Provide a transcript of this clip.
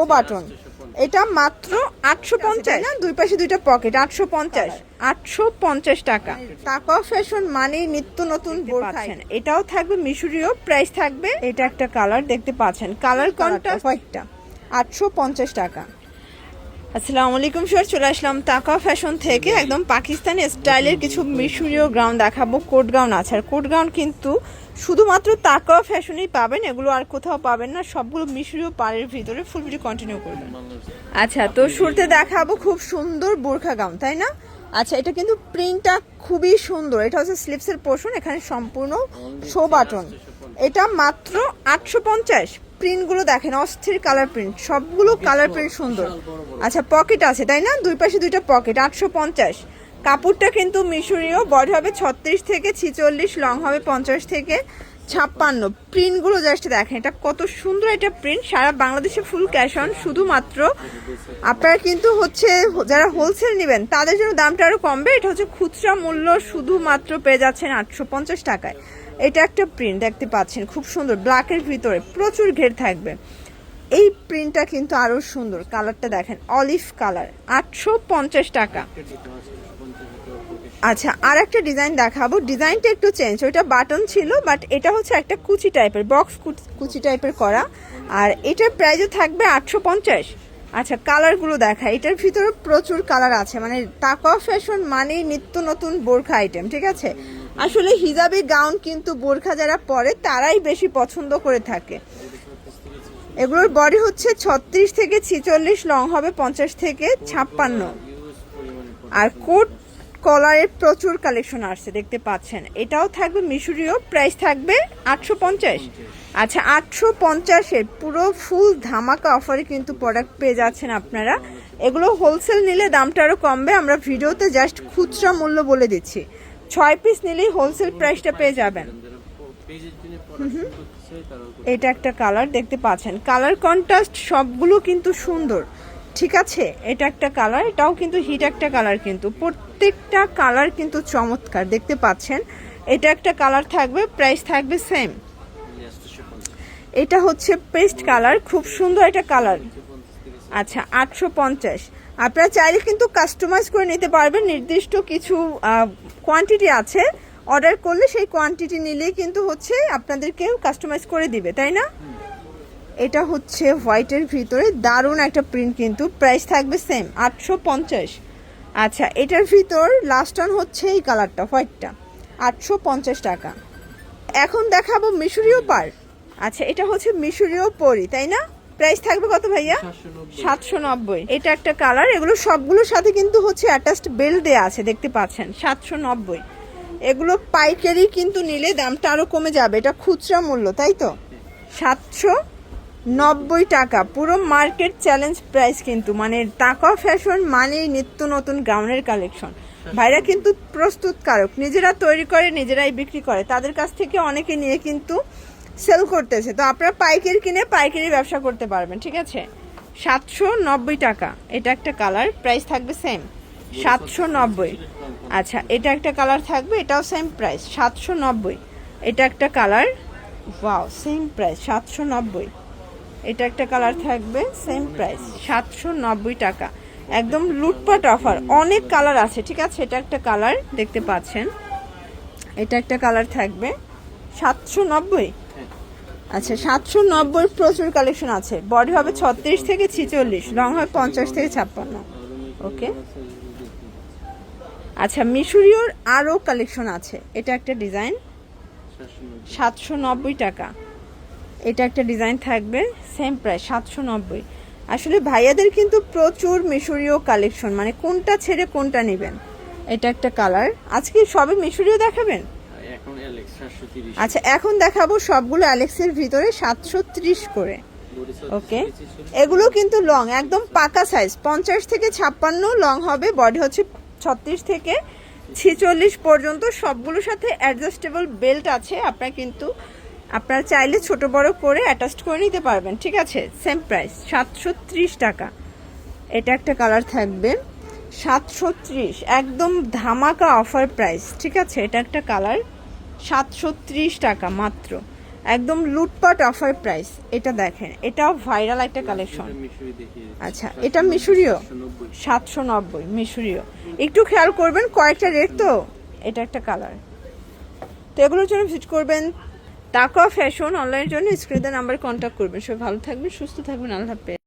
ও button. এটা মাত্র আটশো পঞ্চাশ। না দুই পাশে দুইটা পকেট আটশো পঞ্চাশ। আটশো পঞ্চাশ টাকা। তাকা ফ্যাশন মানে নিত্য নতুন পাচ্ছেন। এটাও থাকবে মিশরীয় প্রাইস থাকবে। এটা একটা কালার দেখতে পাচ্ছেন। কালার কোনটা কয়েকটা আটশো পঞ্চাশ টাকা। আসসালামু আলাইকুম স্যার চলে আসলাম তাকা ফ্যাশন থেকে। একদম পাকিস্তানি স্টাইলের কিছু মিশরীয় গ্রাউন দেখাবো, কোট গাউন আছে। আর কোট গাউন কিন্তু শুধুমাত্র তাকা ফ্যাশনেই পাবেন, এগুলো আর কোথাও পাবেন না, সবগুলো মিশরীয় পাড়ের ভিতরে ফুল ভিডিও কন্টিনিউ করবেন। আচ্ছা তো শুরুতে দেখাবো খুব সুন্দর বোরখা গাউন, তাই না? আচ্ছা এটা কিন্তু প্রিন্টটা খুবই সুন্দর। এটা হচ্ছে স্লিপসের পোর্শন এখানে সম্পূর্ণ শো বাটন এটা মাত্র আটশো পঞ্চাশ। প্রিন্টগুলো দেখেন অস্থির কালার প্রিন্ট সবগুলো কালার প্রিন্ট সুন্দর। আচ্ছা পকেট আছে তাই না? দুই পাশে দুইটা পকেট আটশো পঞ্চাশ। কাপড়টা কিন্তু মিশরীয় বড় হবে ছত্রিশ থেকে ছিচল্লিশ লং হবে পঞ্চাশ থেকে। ছাপ্পান্ন। প্রিন্টগুলো জাস্ট দেখেন, এটা কত সুন্দর একটা প্রিন্ট সারা বাংলাদেশে ফুল ক্যাশ অন শুধুমাত্র আপনারা কিন্তু হচ্ছে যারা হোলসেল নেবেন, তাদের জন্য দামটা আরও কমবে। এটা হচ্ছে খুচরা মূল্য শুধুমাত্র পেয়ে যাচ্ছেন আটশো পঞ্চাশ টাকায়। এটা একটা প্রিন্ট দেখতে পাচ্ছেন, খুব সুন্দর। ব্ল্যাকের ভিতরে প্রচুর ঘের থাকবে। এই প্রিন্টটা কিন্তু আরও সুন্দর। কালারটা দেখেন অলিভ কালার আটশো পঞ্চাশ টাকা। আচ্ছা আর একটা ডিজাইন দেখাবো। ডিজাইনটা একটু চেঞ্জ ওইটা বাটন ছিল বাট এটা হচ্ছে একটা কুচি টাইপের বক্স কুচি টাইপের করা। আর এটার প্রাইসও থাকবে আটশো পঞ্চাশ। আচ্ছা কালারগুলো দেখা। এটার ভিতরে প্রচুর কালার আছে। মানে টাকা ফ্যাশন মানে নিত্য নতুন বোরখা আইটেম ঠিক আছে? আসলে হিজাবি গাউন কিন্তু বোরখা যারা পরে, তারাই বেশি পছন্দ করে থাকে। এগুলোর বডি হচ্ছে ছত্রিশ থেকে ছিচল্লিশ লং হবে পঞ্চাশ থেকে ছাপ্পান্ন। আর কোট কলারের প্রচুর কালেকশন আসছে, দেখতে পাচ্ছেন। এটাও থাকবে মিশরীয় প্রাইস থাকবে আটশো পঞ্চাশ। আচ্ছা আটশো পঞ্চাশের পুরো ফুল ধামাকা অফারে কিন্তু প্রোডাক্ট পেয়ে যাচ্ছেন আপনারা। এগুলো হোলসেল নিলে দামটা আরও কমবে, আমরা ভিডিওতে জাস্ট খুচরা মূল্য বলে দিচ্ছি। ছয় পিস নিলেই হোলসেল প্রাইসটা পেয়ে যাবেন। এটা একটা কালার দেখতে পাচ্ছেন। কালার কন্ট্রাস্ট সবগুলো কিন্তু সুন্দর। ঠিক আছে, এটা একটা কালার এটাও কিন্তু হিট একটা কালার কিন্তু। প্রত্যেকটা কালার কিন্তু চমৎকার, দেখতে পাচ্ছেন? এটা একটা কালার থাকবে প্রাইস থাকবে সেম এটা হচ্ছে পেস্ট কালার খুব সুন্দর একটা কালার আচ্ছা আটশো পঞ্চাশ। আপনারা চাইলে কিন্তু কাস্টমাইজ করে নিতে পারবেন, নির্দিষ্ট কিছু কোয়ান্টিটি আছে। অর্ডার করলে সেই কোয়ান্টিটি নিলেই কিন্তু হচ্ছে আপনাদেরকে কাস্টমাইজ করে দিবে, তাই না? এটা হচ্ছে হোয়াইটের ভিতরে দারুণ একটা প্রিন্ট কিন্তু প্রাইস থাকবে সেম আটশো পঞ্চাশ। আচ্ছা এটার ভিতর লাস্ট অন হচ্ছে এই কালারটা হোয়াইটটা আটশো পঞ্চাশ টাকা। এখন দেখাবো মিশরীয় পার। আচ্ছা এটা হচ্ছে মিশরীয় পরি তাই না? প্রাইস থাকবে কত ভাইয়া? সাতশো নব্বই। এটা একটা কালার এগুলো সবগুলোর সাথে কিন্তু হচ্ছে অ্যাটাচড বেল দেয়া আছে দেখতে পাচ্ছেন সাতশো নব্বই। এগুলো পাইকারি কিন্তু নিলে দামটা আরও কমে যাবে এটা খুচরা মূল্য তাই তো? সাতশো নব্বই টাকা। পুরো মার্কেট চ্যালেঞ্জ প্রাইস কিন্তু মানে টাকা ফ্যাশন মানেই নিত্য নতুন গাউনের কালেকশন। ভাইরা কিন্তু প্রস্তুতকারক, নিজেরা তৈরি করে, নিজেরাই বিক্রি করে। তাদের কাছ থেকে অনেকে নিয়ে কিন্তু সেল করতেছে। তো আপনারা পাইকারি কিনে পাইকারি ব্যবসা করতে পারবেন, ঠিক আছে? সাতশো নব্বই টাকা। এটা একটা কালার প্রাইস থাকবে সেম সাতশো নব্বই। আচ্ছা এটা একটা কালার থাকবে, এটাও সেম প্রাইস সাতশো নব্বই। এটা একটা কালার ওয়াও সেম প্রাইস সাতশো নব্বই। এটা একটা কালার থাকবে সেম প্রাইস সাতশো নব্বই টাকা। একদম লুটপাট অফার অনেক কালার আছে, ঠিক আছে? এটা একটা কালার, দেখতে পাচ্ছেন। এটা একটা কালার থাকবে, সাতশো নব্বই। আচ্ছা সাতশো নব্বই প্রচুর কালেকশন আছে। বডি হবে ছত্রিশ থেকে ছিচল্লিশ লং হবে পঞ্চাশ থেকে ছাপ্পান্ন। ওকে আচ্ছা মিশরীয়র আরও কালেকশন আছে। এটা একটা ডিজাইন সাতশো নব্বই টাকা। এটা একটা ডিজাইন থাকবে সেম প্রাইস সাতশো নব্বই। আসলে ভাইয়াদের কিন্তু প্রচুর মিশরীয় কালেকশন মানে কোনটা ছেড়ে কোনটা নেবেন। এটা একটা কালার আজকে সবে মিশরীয় দেখাবেন? আচ্ছা এখন দেখাবো সবগুলো অ্যালেক্সের ভিতরে সাতশো ত্রিশ করে। ওকে এগুলো কিন্তু লং একদম পাকা সাইজ পঞ্চাশ থেকে ছাপ্পান্ন লং হবে বডি হচ্ছে ছত্রিশ থেকে ছিচল্লিশ পর্যন্ত। সবগুলোর সাথে অ্যাডজাস্টেবল বেল্ট আছে আপনার কিন্তু আপনারা চাইলে ছোট বড় করে অ্যাটাচড করে নিতে পারবেন, ঠিক আছে? সেম প্রাইস সাতশো টাকা। এটা একটা কালার থাকবে। সাতশো একদম ধামাকা অফার প্রাইস ঠিক আছে? এটা একটা কালার সাতশো ত্রিশ টাকা মাত্র। একদম লুটপাট অফার প্রাইস এটা দেখেন, এটাও ভাইরাল একটা কালেকশন আচ্ছা এটা মিশরীয়? সাতশো নব্বই, মিশরীয়। একটু খেয়াল করবেন, কয়েকটা রেট তো, এটা একটা কালার তো এগুলোর জন্য ভিজিট করবেন টাকা ফ্যাশন অনলাইনের জন্য স্ক্রিনে নাম্বার কন্ট্যাক্ট করবেন। সবাই ভালো থাকবেন, সুস্থ থাকবেন, আল্লাহ হাফেজ।